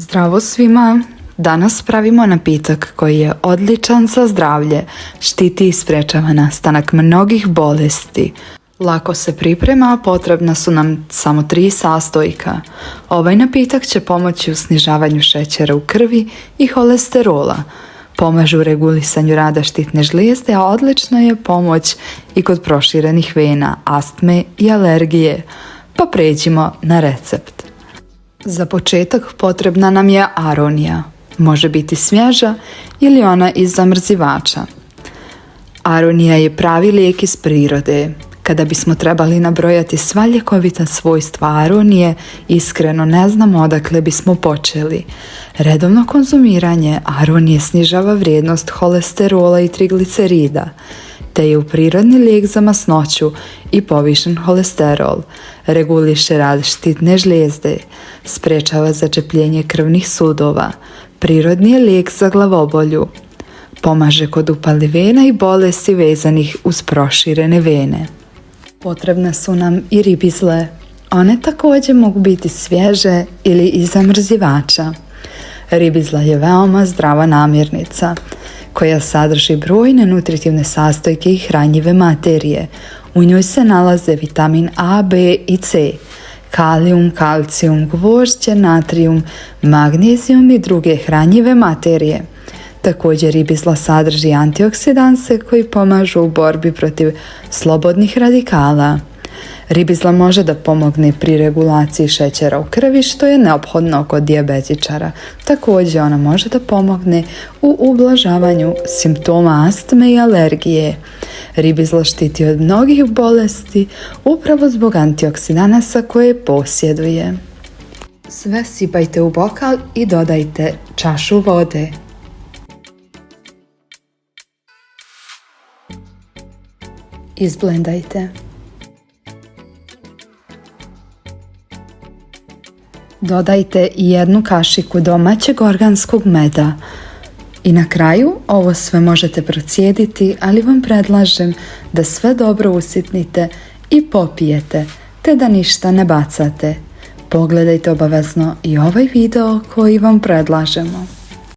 Zdravo svima! Danas pravimo napitak koji je odličan za zdravlje, štiti i sprečava nastanak mnogih bolesti. Lako se priprema, potrebna su nam samo tri sastojka. Ovaj napitak će pomoći u snižavanju šećera u krvi i holesterola. Pomažu u regulisanju rada štitne žlijezde, a odlična je pomoć i kod proširenih vena, astme i alergije. Pa pređimo na recept. Za početak potrebna nam je aronija. Može biti svježa ili ona iz zamrzivača. Aronija je pravi lijek iz prirode. Kada bismo trebali nabrojati sva ljekovita svojstva aronije, iskreno ne znamo odakle bismo počeli. Redovno konzumiranje aronije snižava vrijednost holesterola i triglicerida te je u prirodni lijek za masnoću i povišen holesterol, reguliše rad štitne žlijezde, sprečava začepljenje krvnih sudova, prirodni je lijek za glavobolju, pomaže kod upali vena i bolesti vezanih uz proširene vene. Potrebne su nam i ribizle. One također mogu biti svježe ili iz zamrzivača. Ribizla je veoma zdrava namirnica koja sadrži brojne nutritivne sastojke i hranjive materije. U njoj se nalaze vitamin A, B i C, kalium, kalcijum, gvožđe, natrium, magnezijum i druge hranjive materije. Također ribizla sadrži antioksidanse koji pomažu u borbi protiv slobodnih radikala. Ribizla može da pomogne pri regulaciji šećera u krvi što je neophodno kod dijabetičara. Također ona može da pomogne u ublažavanju simptoma astme i alergije. Ribizla štiti od mnogih bolesti upravo zbog antioksidanasa koje posjeduje. Sve sipajte u bokal i dodajte čašu vode. Izblendajte. Dodajte i jednu kašiku domaćeg organskog meda. I na kraju ovo sve možete procijediti, ali vam predlažem da sve dobro usitnite i popijete, te da ništa ne bacate. Pogledajte obavezno i ovaj video koji vam predlažemo.